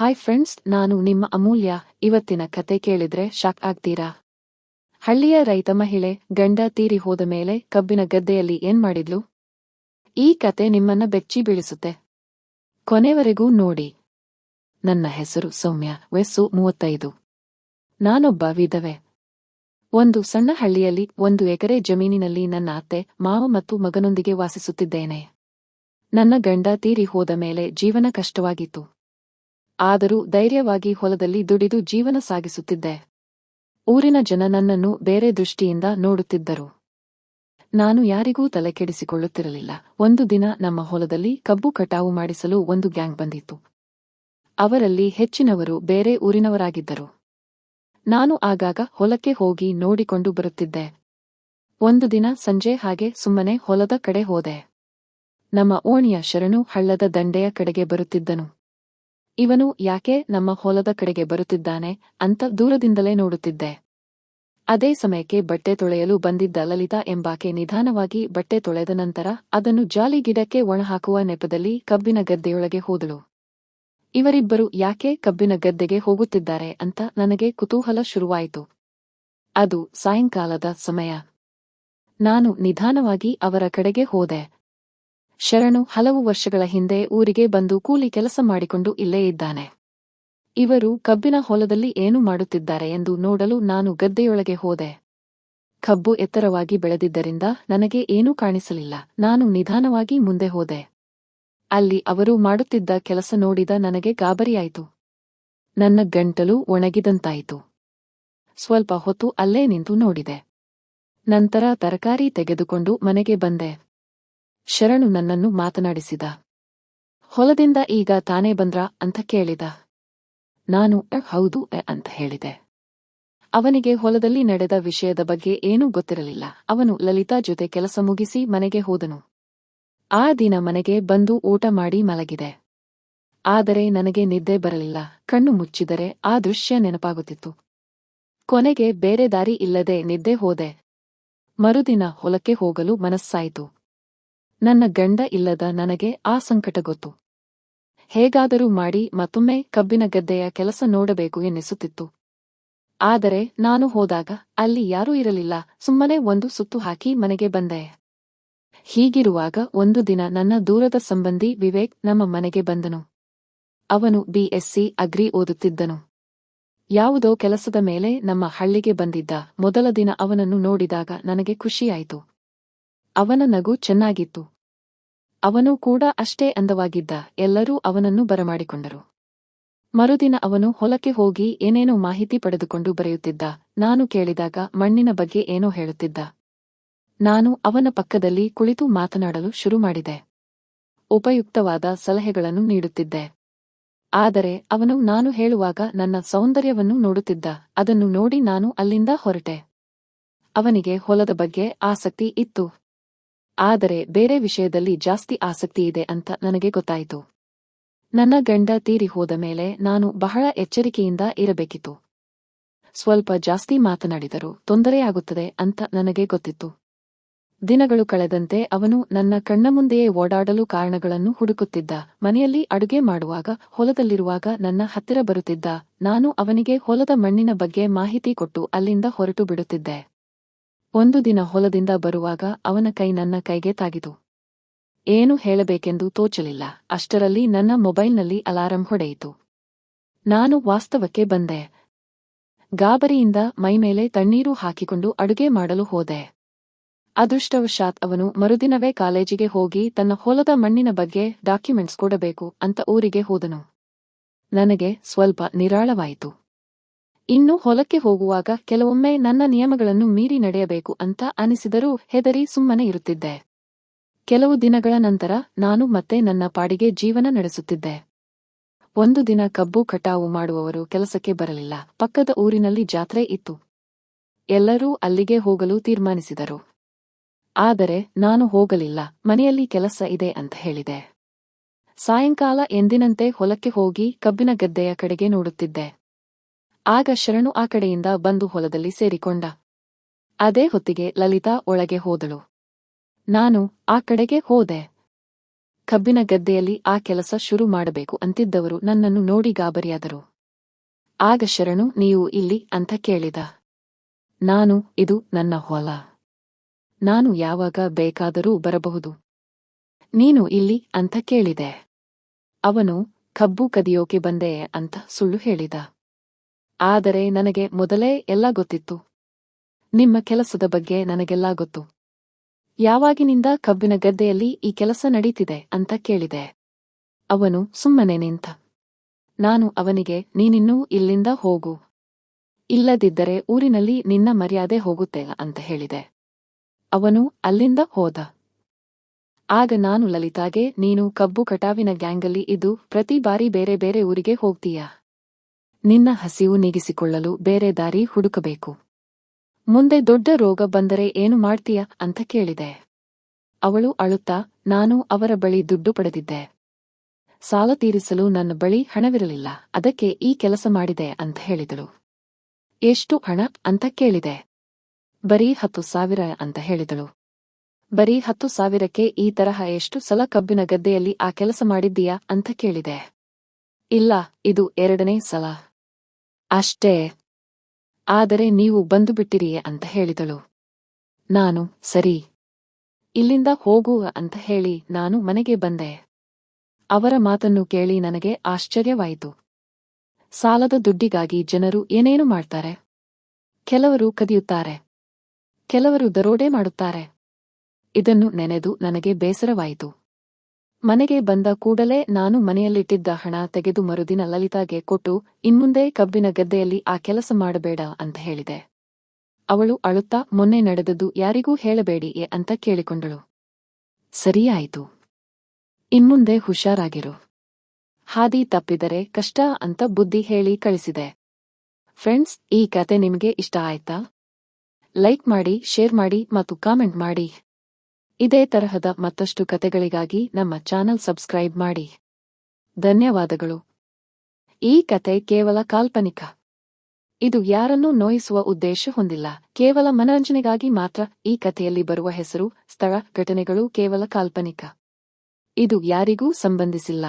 Hi friends ನಾನು ನಿಮ್ಮ ಅಮೂಲ್ಯ. ಇವತ್ತಿನ ಕತೆ ಕೇಳಿದ್ರೆ ಶಾಕ್ ಆಗ್ತೀರಾ? ಹಳ್ಳಿಯ ರೈತ ಮಹಿಳೆ ಗಂಡ ತೀರಿ ಹೋದ ಮೇಲೆ ಕಬ್ಬಿನ ಗದ್ದೆಯಲ್ಲಿ ಏನ್ ಮಾಡಿದ್ಲು? ಈ ಕತೆ ನಿಮ್ಮನ್ನ ಬೆಚ್ಚಿ ಬೀಳಿಸುತ್ತೆ. ಕೊನೆವರೆಗೂ ನೋಡಿ. ನನ್ನ ಹೆಸರು ಸೌಮ್ಯ, ವಯಸ್ಸು ಮೂವತ್ತೈದು. ನಾನೊಬ್ಬ ವಿಧವೆ. ಒಂದು ಸಣ್ಣ ಹಳ್ಳಿಯಲ್ಲಿ ಒಂದು ಎಕರೆ ಜಮೀನಿನಲ್ಲಿ ನನ್ನ ಅತ್ತೆ, ಮಾವ ಮತ್ತು ಮಗನೊಂದಿಗೆ ವಾಸಿಸುತ್ತಿದ್ದೇನೆ. ನನ್ನ ಗಂಡ ತೀರಿ ಹೋದ ಮೇಲೆ ಜೀವನ ಕಷ್ಟವಾಗಿತ್ತು. ಆದರೂ ಧೈರ್ಯವಾಗಿ ಹೊಲದಲ್ಲಿ ದುಡಿದು ಜೀವನ ಸಾಗಿಸುತ್ತಿದ್ದೆ. ಊರಿನ ಜನ ನನ್ನನ್ನು ಬೇರೆ ದೃಷ್ಟಿಯಿಂದ ನೋಡುತ್ತಿದ್ದರು. ನಾನು ಯಾರಿಗೂ ತಲೆಕೆಡಿಸಿಕೊಳ್ಳುತ್ತಿರಲಿಲ್ಲ ಒಂದು ದಿನ ನಮ್ಮ ಹೊಲದಲ್ಲಿ ಕಬ್ಬು ಕಟಾವು ಮಾಡಿಸಲು ಒಂದು ಗ್ಯಾಂಗ್ ಬಂದಿತ್ತು. ಅವರಲ್ಲಿ ಹೆಚ್ಚಿನವರು ಬೇರೆ ಊರಿನವರಾಗಿದ್ದರು. ನಾನು ಆಗಾಗ ಹೊಲಕ್ಕೆ ಹೋಗಿ ನೋಡಿಕೊಂಡು ಬರುತ್ತಿದ್ದೆ. ಒಂದು ದಿನ ಸಂಜೆ ಹಾಗೆ ಸುಮ್ಮನೆ ಹೊಲದ ಕಡೆ ಹೋದೆ. ನಮ್ಮ ಓಣಿಯ ಶರಣು ಹಳ್ಳದ ದಂಡೆಯ ಕಡೆಗೆ ಬರುತ್ತಿದ್ದನು. ಇವನು ಯಾಕೆ ನಮ್ಮ ಹೊಲದ ಕಡೆಗೆ ಬರುತ್ತಿದ್ದಾನೆ ಅಂತ ದೂರದಿಂದಲೇ ನೋಡುತ್ತಿದ್ದೆ. ಅದೇ ಸಮಯಕ್ಕೆ ಬಟ್ಟೆ ತೊಳೆಯಲು ಬಂದಿದ್ದ ಲಲಿತಾ ಎಂಬಾಕೆ ನಿಧಾನವಾಗಿ ಬಟ್ಟೆ ತೊಳೆದ ನಂತರ ಅದನ್ನು ಜಾಲಿ ಗಿಡಕ್ಕೆ ಒಣಹಾಕುವ ನೆಪದಲ್ಲಿ ಕಬ್ಬಿನ ಗದ್ದೆಯೊಳಗೆ ಹೋದಳು. ಇವರಿಬ್ಬರು ಯಾಕೆ ಕಬ್ಬಿನ ಗದ್ದೆಗೆ ಹೋಗುತ್ತಿದ್ದಾರೆ ಅಂತ ನನಗೆ ಕುತೂಹಲ ಶುರುವಾಯಿತು. ಅದು ಸಾಯಂಕಾಲದ ಸಮಯ. ನಾನು ನಿಧಾನವಾಗಿ ಅವರ ಕಡೆಗೆ ಹೋದೆ. ಶರಣು ಹಲವು ವರ್ಷಗಳ ಹಿಂದೆ ಊರಿಗೆ ಬಂದು ಕೂಲಿ ಕೆಲಸ ಮಾಡಿಕೊಂಡು ಇಲ್ಲೇ ಇದ್ದಾನೆ. ಇವರು ಕಬ್ಬಿನ ಹೊಲದಲ್ಲಿ ಏನು ಮಾಡುತ್ತಿದ್ದಾರೆ ಎಂದು ನೋಡಲು ನಾನು ಗದ್ದೆಯೊಳಗೆ ಹೋದೆ. ಕಬ್ಬು ಎತ್ತರವಾಗಿ ಬೆಳೆದಿದ್ದರಿಂದ ನನಗೆ ಏನೂ ಕಾಣಿಸಲಿಲ್ಲ. ನಾನು ನಿಧಾನವಾಗಿ ಮುಂದೆ ಹೋದೆ. ಅಲ್ಲಿ ಅವರು ಮಾಡುತ್ತಿದ್ದ ಕೆಲಸ ನೋಡಿದ ನನಗೆ ಗಾಬರಿಯಾಯಿತು. ನನ್ನ ಗಂಟಲು ಒಣಗಿದಂತಾಯಿತು. ಸ್ವಲ್ಪ ಹೊತ್ತು ಅಲ್ಲೇ ನಿಂತು ನೋಡಿದೆ. ನಂತರ ತರಕಾರಿ ತೆಗೆದುಕೊಂಡು ಮನೆಗೆ ಬಂದೆ. ಶರಣು ನನ್ನನ್ನು ಮಾತನಾಡಿಸಿದ. ಹೊಲದಿಂದ ಈಗ ತಾನೇ ಬಂದ್ರ ಅಂತ ಕೇಳಿದ. ನಾನು "ಎ, ಹೌದು ಎ" ಅಂತ ಹೇಳಿದೆ. ಅವನಿಗೆ ಹೊಲದಲ್ಲಿ ನಡೆದ ವಿಷಯದ ಬಗ್ಗೆ ಏನೂ ಗೊತ್ತಿರಲಿಲ್ಲ. ಅವನು ಲಲಿತಾ ಜೊತೆ ಕೆಲಸ ಮುಗಿಸಿ ಮನೆಗೆ ಹೋದನು. ಆ ದಿನ ಮನೆಗೆ ಬಂದು ಊಟ ಮಾಡಿ ಮಲಗಿದೆ. ಆದರೆ ನನಗೆ ನಿದ್ದೆ ಬರಲಿಲ್ಲ. ಕಣ್ಣು ಮುಚ್ಚಿದರೆ ಆ ದೃಶ್ಯ ನೆನಪಾಗುತ್ತಿತ್ತು. ಕೊನೆಗೆ ಬೇರೆ ದಾರಿ ಇಲ್ಲದೆ ನಿದ್ದೆ ಹೋದೆ. ಮರುದಿನ ಹೊಲಕ್ಕೆ ಹೋಗಲು ಮನಸ್ಸಾಯಿತು. ನನ್ನ ಗಂಡ ಇಲ್ಲದ ನನಗೆ ಆ ಸಂಕಟ ಗೊತ್ತು. ಹೇಗಾದರೂ ಮಾಡಿ ಮತ್ತೊಮ್ಮೆ ಕಬ್ಬಿನ ಗದ್ದೆಯ ಕೆಲಸ ನೋಡಬೇಕು ಎನ್ನಿಸುತ್ತಿತ್ತು. ಆದರೆ ನಾನು ಹೋದಾಗ ಅಲ್ಲಿ ಯಾರೂ ಇರಲಿಲ್ಲ, ಸುಮ್ಮನೆ ಒಂದು ಸುತ್ತು ಹಾಕಿ ಮನೆಗೆ ಬಂದೆ. ಹೀಗಿರುವಾಗ ಒಂದು ದಿನ ನನ್ನ ದೂರದ ಸಂಬಂಧಿ ವಿವೇಕ್ ನಮ್ಮ ಮನೆಗೆ ಬಂದನು. ಅವನು ಬಿಎಸ್ಸಿ ಅಗ್ರಿ ಓದುತ್ತಿದ್ದನು. ಯಾವುದೋ ಕೆಲಸದ ಮೇಲೆ ನಮ್ಮ ಹಳ್ಳಿಗೆ ಬಂದಿದ್ದ ಮೊದಲ ದಿನ ಅವನನ್ನು ನೋಡಿದಾಗ ನನಗೆ ಖುಷಿಯಾಯಿತು. ಅವನ ನಗು ಚೆನ್ನಾಗಿತ್ತು. ಅವನು ಕೂಡ ಅಷ್ಟೇ ಅಂದವಾಗಿದ್ದ ಎಲ್ಲರೂ ಅವನನ್ನು ಬರಮಾಡಿಕೊಂಡರು. ಮರುದಿನ ಅವನು ಹೊಲಕ್ಕೆ ಹೋಗಿ ಏನೇನೋ ಮಾಹಿತಿ ಪಡೆದುಕೊಂಡು ಬರೆಯುತ್ತಿದ್ದ. ನಾನು ಕೇಳಿದಾಗ ಮಣ್ಣಿನ ಬಗ್ಗೆ ಏನೋ ಹೇಳುತ್ತಿದ್ದ. ನಾನು ಅವನ ಪಕ್ಕದಲ್ಲಿ ಕುಳಿತು ಮಾತನಾಡಲು ಶುರು ಮಾಡಿದೆ. ಉಪಯುಕ್ತವಾದ ಸಲಹೆಗಳನ್ನು ನೀಡುತ್ತಿದ್ದೆ. ಆದರೆ ಅವನು ನಾನು ಹೇಳುವಾಗ ನನ್ನ ಸೌಂದರ್ಯವನ್ನು ನೋಡುತ್ತಿದ್ದ. ಅದನ್ನು ನೋಡಿ ನಾನು ಅಲ್ಲಿಂದ ಹೊರಟೆ. ಅವನಿಗೆ ಹೊಲದ ಬಗ್ಗೆ ಆಸಕ್ತಿ ಇತ್ತು. ಆದರೆ ಬೇರೆ ವಿಷಯದಲ್ಲಿ ಜಾಸ್ತಿ ಆಸಕ್ತಿ ಇದೆ ಅಂತ ನನಗೆ ಗೊತ್ತಾಯಿತು. ನನ್ನ ಗಂಡ ತೀರಿ ಹೋದ ಮೇಲೆ ನಾನು ಬಹಳ ಎಚ್ಚರಿಕೆಯಿಂದ ಇರಬೇಕಿತ್ತು. ಸ್ವಲ್ಪ ಜಾಸ್ತಿ ಮಾತನಾಡಿದರು ತೊಂದರೆಯಾಗುತ್ತದೆ ಅಂತ ನನಗೆ ಗೊತ್ತಿತ್ತು. ದಿನಗಳು ಕಳೆದಂತೆ ಅವನು ನನ್ನ ಕಣ್ಣ ಮುಂದೆಯೇ ಓಡಾಡಲು ಕಾರಣಗಳನ್ನು ಹುಡುಕುತ್ತಿದ್ದ. ಮನೆಯಲ್ಲಿ ಅಡುಗೆ ಮಾಡುವಾಗ, ಹೊಲದಲ್ಲಿರುವಾಗ ನನ್ನ ಹತ್ತಿರ ಬರುತ್ತಿದ್ದ. ನಾನು ಅವನಿಗೆ ಹೊಲದ ಮಣ್ಣಿನ ಬಗ್ಗೆ ಮಾಹಿತಿ ಕೊಟ್ಟು ಅಲ್ಲಿಂದ ಹೊರಟು ಬಿಡುತ್ತಿದ್ದೆ. ಒಂದು ದಿನ ಹೊಲದಿಂದ ಬರುವಾಗ ಅವನ ಕೈ ನನ್ನ ಕೈಗೆ ತಾಗಿತು. ಏನು ಹೇಳಬೇಕೆಂದು ತೋಚಲಿಲ್ಲ. ಅಷ್ಟರಲ್ಲಿ ನನ್ನ ಮೊಬೈಲ್ನಲ್ಲಿ ಅಲಾರಂ ಹೊಡೆಯಿತು. ನಾನು ವಾಸ್ತವಕ್ಕೆ ಬಂದೆ. ಗಾಬರಿಯಿಂದ ಮೈಮೇಲೆ ತಣ್ಣೀರು ಹಾಕಿಕೊಂಡು ಅಡುಗೆ ಮಾಡಲು ಹೋದೆ. ಅದೃಷ್ಟವಶಾತ್ ಅವನು ಮರುದಿನವೇ ಕಾಲೇಜಿಗೆ ಹೋಗಿ ತನ್ನ ಹೊಲದ ಮಣ್ಣಿನ ಬಗ್ಗೆ ಡಾಕ್ಯುಮೆಂಟ್ಸ್ ಕೊಡಬೇಕು ಅಂತ ಊರಿಗೆ ಹೋದನು. ನನಗೆ ಸ್ವಲ್ಪ ನಿರಾಳವಾಯಿತು. ಇನ್ನು ಹೊಲಕ್ಕೆ ಹೋಗುವಾಗ ಕೆಲವೊಮ್ಮೆ ನನ್ನ ನಿಯಮಗಳನ್ನು ಮೀರಿ ನಡೆಯಬೇಕು ಅಂತ ಅನಿಸಿದರೂ ಹೆದರಿ ಸುಮ್ಮನೆ ಇರುತ್ತಿದ್ದೆ. ಕೆಲವು ದಿನಗಳ ನಂತರ ನಾನು ಮತ್ತೆ ನನ್ನ ಪಾಡಿಗೆ ಜೀವನ ನಡೆಸುತ್ತಿದ್ದೆ. ಒಂದು ದಿನ ಕಬ್ಬು ಕಟಾವು ಮಾಡುವವರು ಕೆಲಸಕ್ಕೆ ಬರಲಿಲ್ಲ. ಪಕ್ಕದ ಊರಿನಲ್ಲಿ ಜಾತ್ರೆ ಇತ್ತು. ಎಲ್ಲರೂ ಅಲ್ಲಿಗೆ ಹೋಗಲು ತೀರ್ಮಾನಿಸಿದರು. ಆದರೆ ನಾನು ಹೋಗಲಿಲ್ಲ. ಮನೆಯಲ್ಲಿ ಕೆಲಸ ಇದೆ ಅಂತ ಹೇಳಿದೆ. ಸಾಯಂಕಾಲ ಎಂದಿನಂತೆ ಹೊಲಕ್ಕೆ ಹೋಗಿ ಕಬ್ಬಿನ ಗದ್ದೆಯ ಕಡೆಗೆ ನೋಡುತ್ತಿದ್ದೆ. ಆಗ ಶರಣು ಆ ಕಡೆಯಿಂದ ಬಂದು ಹೊಲದಲ್ಲಿ ಸೇರಿಕೊಂಡ. ಅದೇ ಹೊತ್ತಿಗೆ ಲಲಿತಾ ಒಳಗೆ ಹೋದಳು. ನಾನು ಆ ಕಡೆಗೆ ಹೋದೆ. ಕಬ್ಬಿನ ಗದ್ದೆಯಲ್ಲಿ ಆ ಕೆಲಸ ಶುರು ಮಾಡಬೇಕು ಅಂತಿದ್ದವರು ನನ್ನನ್ನು ನೋಡಿ ಗಾಬರಿಯಾದರು. ಆಗ ಶರಣು, ನೀವು ಇಲ್ಲಿ ಅಂತ ಕೇಳಿದ. ನಾನು, ಇದು ನನ್ನ ಹೊಲ. ನಾನು ಯಾವಾಗ ಬೇಕಾದರೂ ಬರಬಹುದು. ನೀನು ಇಲ್ಲಿ ಅಂತ ಕೇಳಿದೆ. ಅವನು, ಕಬ್ಬು ಕದಿಯೋಕೆ ಬಂದೆ ಅಂತ ಸುಳ್ಳು ಹೇಳಿದ. ಆದರೆ ನನಗೆ ಮೊದಲೇ ಎಲ್ಲ ಗೊತ್ತಿತ್ತು. ನಿಮ್ಮ ಕೆಲಸದ ಬಗ್ಗೆ ನನಗೆಲ್ಲ ಗೊತ್ತು. ಯಾವಾಗಿನಿಂದ ಕಬ್ಬಿನ ಗದ್ದೆಯಲ್ಲಿ ಈ ಕೆಲಸ ನಡೀತಿದೆ ಅಂತ ಕೇಳಿದೆ. ಅವನು, ಸುಮ್ಮನೆ ನಿಂತ. ನಾನು ಅವನಿಗೆ, ನೀನಿನ್ನೂ ಇಲ್ಲಿಂದ ಹೋಗು. ಇಲ್ಲದಿದ್ದರೆ ಊರಿನಲ್ಲಿ ನಿನ್ನ ಮರ್ಯಾದೆ ಹೋಗುತ್ತೆ ಅಂತ ಹೇಳಿದೆ. ಅವನು, ಅಲ್ಲಿಂದ ಹೋದ. ಆಗ ನಾನು ಲಲಿತಾಗೆ, ನೀನು ಕಬ್ಬು ಕಟಾವಿನ ಗ್ಯಾಂಗಲ್ಲಿ ಇದು ಪ್ರತಿ ಬಾರಿ ಬೇರೆ ಬೇರೆ ಊರಿಗೆ ಹೋಗ್ತೀಯಾ? ನಿನ್ನ ಹಸಿವು ನೀಗಿಸಿಕೊಳ್ಳಲು ಬೇರೆ ದಾರಿ ಹುಡುಕಬೇಕು. ಮುಂದೆ ದೊಡ್ಡ ರೋಗ ಬಂದರೆ ಏನು ಮಾಡ್ತೀಯ ಅಂತ ಕೇಳಿದೆ. ಅವಳು ಅಳುತ್ತಾ, ನಾನು ಅವರ ಬಳಿ ದುಡ್ಡು ಪಡೆದಿದ್ದೆ. ಸಾಲ ತೀರಿಸಲು ನನ್ನ ಬಳಿ ಹಣವಿರಲಿಲ್ಲ, ಅದಕ್ಕೆ ಈ ಕೆಲಸ ಮಾಡಿದೆ ಅಂತ ಹೇಳಿದಳು. ಎಷ್ಟು ಹಣ ಅಂತ ಕೇಳಿದೆ. ಬರೀ ಹತ್ತು ಸಾವಿರ ಅಂತ ಹೇಳಿದಳು. ಬರೀ ಹತ್ತು ಸಾವಿರಕ್ಕೆ ಈ ತರಹ ಎಷ್ಟು ಸಲ ಕಬ್ಬಿನ ಗದ್ದೆಯಲ್ಲಿ ಆ ಕೆಲಸ ಮಾಡಿದ್ದೀಯಾ ಅಂತ ಕೇಳಿದೆ. ಇಲ್ಲ, ಇದು ಎರಡನೇ ಸಲ. ಅಷ್ಟೇ. ಆದರೆ ನೀವು ಬಂದು ಬಿಟ್ಟಿರಿಯೇ ಅಂತ ಹೇಳಿದಳು. ನಾನು, ಸರಿ. ಇಲ್ಲಿಂದ ಹೋಗು ಅಂತ ಹೇಳಿ ನಾನು ಮನೆಗೆ ಬಂದೆ. ಅವರ ಮಾತನ್ನು ಕೇಳಿ ನನಗೆ ಆಶ್ಚರ್ಯವಾಯಿತು. ಸಾಲದ ದುಡ್ಡಿಗಾಗಿ ಜನರು ಏನೇನು ಮಾಡ್ತಾರೆ? ಕೆಲವರು ಕದಿಯುತ್ತಾರೆ. ಕೆಲವರು ದರೋಡೆ ಮಾಡುತ್ತಾರೆ. ಇದನ್ನು ನೆನೆದು ನನಗೆ ಬೇಸರವಾಯಿತು. ಮನೆಗೆ ಬಂದ ಕೂಡಲೇ ನಾನು ಮನೆಯಲ್ಲಿಟ್ಟಿದ್ದ ಹಣ ತೆಗೆದು ಮರುದಿನ ಲಲಿತಾಗೆ ಕೊಟ್ಟು, ಇನ್ಮುಂದೆ ಕಬ್ಬಿನ ಗದ್ದೆಯಲ್ಲಿ ಆ ಕೆಲಸ ಮಾಡಬೇಡ ಅಂತ ಹೇಳಿದೆ. ಅವಳು ಅಳುತ್ತಾ, ಮೊನ್ನೆ ನಡೆದದ್ದು ಯಾರಿಗೂ ಹೇಳಬೇಡಿಯೇ ಅಂತ ಕೇಳಿಕೊಂಡಳು. ಸರಿಯಾಯಿತು. ಇನ್ಮುಂದೆ ಹುಷಾರಾಗಿರು. ಹಾದಿ ತಪ್ಪಿದರೆ ಕಷ್ಟ ಅಂತ ಬುದ್ಧಿ ಹೇಳಿ ಕಳಿಸಿದೆ. ಫ್ರೆಂಡ್ಸ್, ಈ ಕತೆ ನಿಮಗೆ ಇಷ್ಟ ಆಯ್ತಾ? ಲೈಕ್ ಮಾಡಿ, ಶೇರ್ ಮಾಡಿ ಮತ್ತು ಕಾಮೆಂಟ್ ಮಾಡಿ. ಇದೇ ತರಹದ ಮತ್ತಷ್ಟು ಕತೆಗಳಿಗಾಗಿ ನಮ್ಮ ಚಾನೆಲ್ ಸಬ್ಸ್ಕ್ರೈಬ್ ಮಾಡಿ. ಧನ್ಯವಾದಗಳು. ಈ ಕತೆ ಕೇವಲ ಕಾಲ್ಪನಿಕ. ಇದು ಯಾರನ್ನೂ ನೋಯಿಸುವ ಉದ್ದೇಶ ಹೊಂದಿಲ್ಲ. ಕೇವಲ ಮನರಂಜನೆಗಾಗಿ ಮಾತ್ರ ಈ ಕಥೆಯಲ್ಲಿ ಬರುವ ಹೆಸರು, ಸ್ಥಳ, ಘಟನೆಗಳು ಕೇವಲ ಕಾಲ್ಪನಿಕ. ಇದು ಯಾರಿಗೂ ಸಂಬಂಧಿಸಿಲ್ಲ.